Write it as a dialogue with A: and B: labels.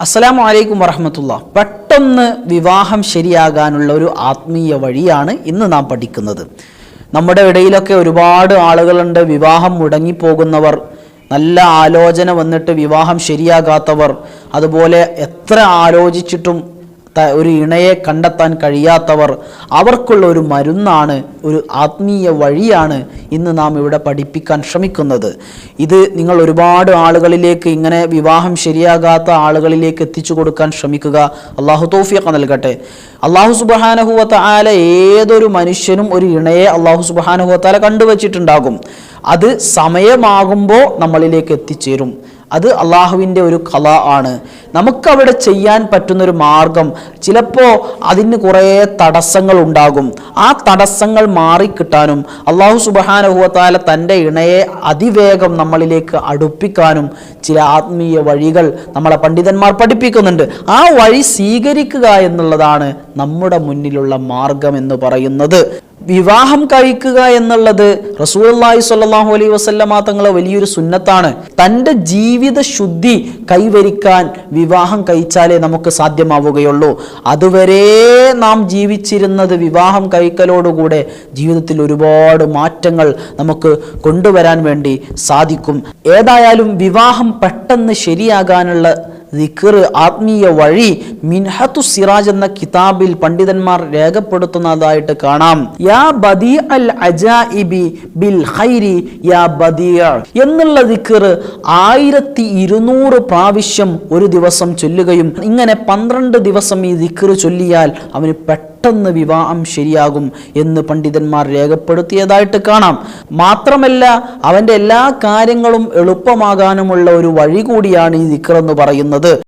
A: അസ്സലാമു അലൈക്കും വറഹമത്തുള്ള. പെട്ടെന്ന് വിവാഹം ശരിയാകാനുള്ള ഒരു ആത്മീയ വഴിയാണ് ഇന്ന് നാം പഠിക്കുന്നത്. നമ്മുടെ ഇടയിലൊക്കെ ഒരുപാട് ആളുകളുണ്ട്. വിവാഹം മുടങ്ങിപ്പോകുന്നവർ നല്ല ആലോചന വന്നിട്ട് വിവാഹം ശരിയാകാത്തവർ അതുപോലെ എത്ര ആലോചിച്ചിട്ടും ഒരു ഇണയെ കണ്ടെത്താൻ കഴിയാത്തവർ അവർക്കുള്ള ഒരു മരുന്നാണ് ഒരു ആത്മീയ വഴിയാണ് ഇന്ന് നാം ഇവിടെ പഠിപ്പിക്കാൻ ശ്രമിക്കുന്നത്. ഇത് നിങ്ങൾ ഒരുപാട് ആളുകളിലേക്ക് ഇങ്ങനെ വിവാഹം ശരിയാകാത്ത ആളുകളിലേക്ക് എത്തിച്ചു കൊടുക്കാൻ ശ്രമിക്കുക അള്ളാഹു തോഫിയൊക്കെ നൽകട്ടെ. അള്ളാഹു സുബാനഹുവത്ത ആല ഏതൊരു മനുഷ്യനും ഒരു ഇണയെ അള്ളാഹു സുബാനഹുവത്താല കണ്ടുവച്ചിട്ടുണ്ടാകും. അത് സമയമാകുമ്പോൾ നമ്മളിലേക്ക് എത്തിച്ചേരും. അത് അള്ളാഹുവിന്റെ ഒരു കല ആണ്. നമുക്കവിടെ ചെയ്യാൻ പറ്റുന്നൊരു മാർഗം ചിലപ്പോൾ അതിന് കുറേ തടസ്സങ്ങൾ ഉണ്ടാകും. ആ തടസ്സങ്ങൾ മാറിക്കിട്ടാനും അള്ളാഹു സുബാനുഭവത്താല തന്റെ ഇണയെ അതിവേഗം നമ്മളിലേക്ക് അടുപ്പിക്കാനും ചില ആത്മീയ വഴികൾ നമ്മളെ പണ്ഡിതന്മാർ പഠിപ്പിക്കുന്നുണ്ട്. ആ വഴി സ്വീകരിക്കുക എന്നുള്ളതാണ് നമ്മുടെ മുന്നിലുള്ള മാർഗം എന്ന് പറയുന്നത്. വിവാഹം കഴിക്കുക എന്നുള്ളത് റസൂലി സ്വല്ലല്ലാഹു അലൈഹി വസല്ലമ തങ്ങളെ വലിയൊരു സുന്നത്താണ്. തന്റെ ജീവിത ശുദ്ധി കൈവരിക്കാൻ വിവാഹം കഴിച്ചാലേ നമുക്ക് സാധ്യമാവുകയുള്ളൂ. അതുവരെ നാം ജീവിച്ചിരുന്നത് വിവാഹം കഴിക്കലോടുകൂടെ ജീവിതത്തിൽ ഒരുപാട് മാറ്റങ്ങൾ നമുക്ക് കൊണ്ടുവരാൻ വേണ്ടി സാധിക്കും. ഏതായാലും വിവാഹം പെട്ടെന്ന് ശരിയാകാനുള്ള ദിക്ർ ആത്മീയ വഴി മിൻഹത്തു സിറാജ് എന്ന കിതാബിൽ പണ്ഡിതന്മാർ രേഖപ്പെടുത്തുന്നതായിട്ട് കാണാം. യാ ബദി അൽ അജാഇബി ബിൽ ഹൈരി യാ ബദിയ എന്നുള്ള ദിക്കർ ആയിരത്തി ഇരുന്നൂറ് പ്രാവശ്യം ഒരു ദിവസം ചൊല്ലുകയും ഇങ്ങനെ പന്ത്രണ്ട് ദിവസം ഈ ദിക്കർ ചൊല്ലിയാൽ അവന് പെട്ടെന്ന് വിവാഹം ശരിയാകും എന്ന് പണ്ഡിതന്മാർ രേഖപ്പെടുത്തിയതായിട്ട് കാണാം. മാത്രമല്ല അവന്റെ എല്ലാ കാര്യങ്ങളും എളുപ്പമാകാനുമുള്ള ഒരു വഴി കൂടിയാണ് ഈ ദിക്ർ എന്ന് പറയുന്നത്.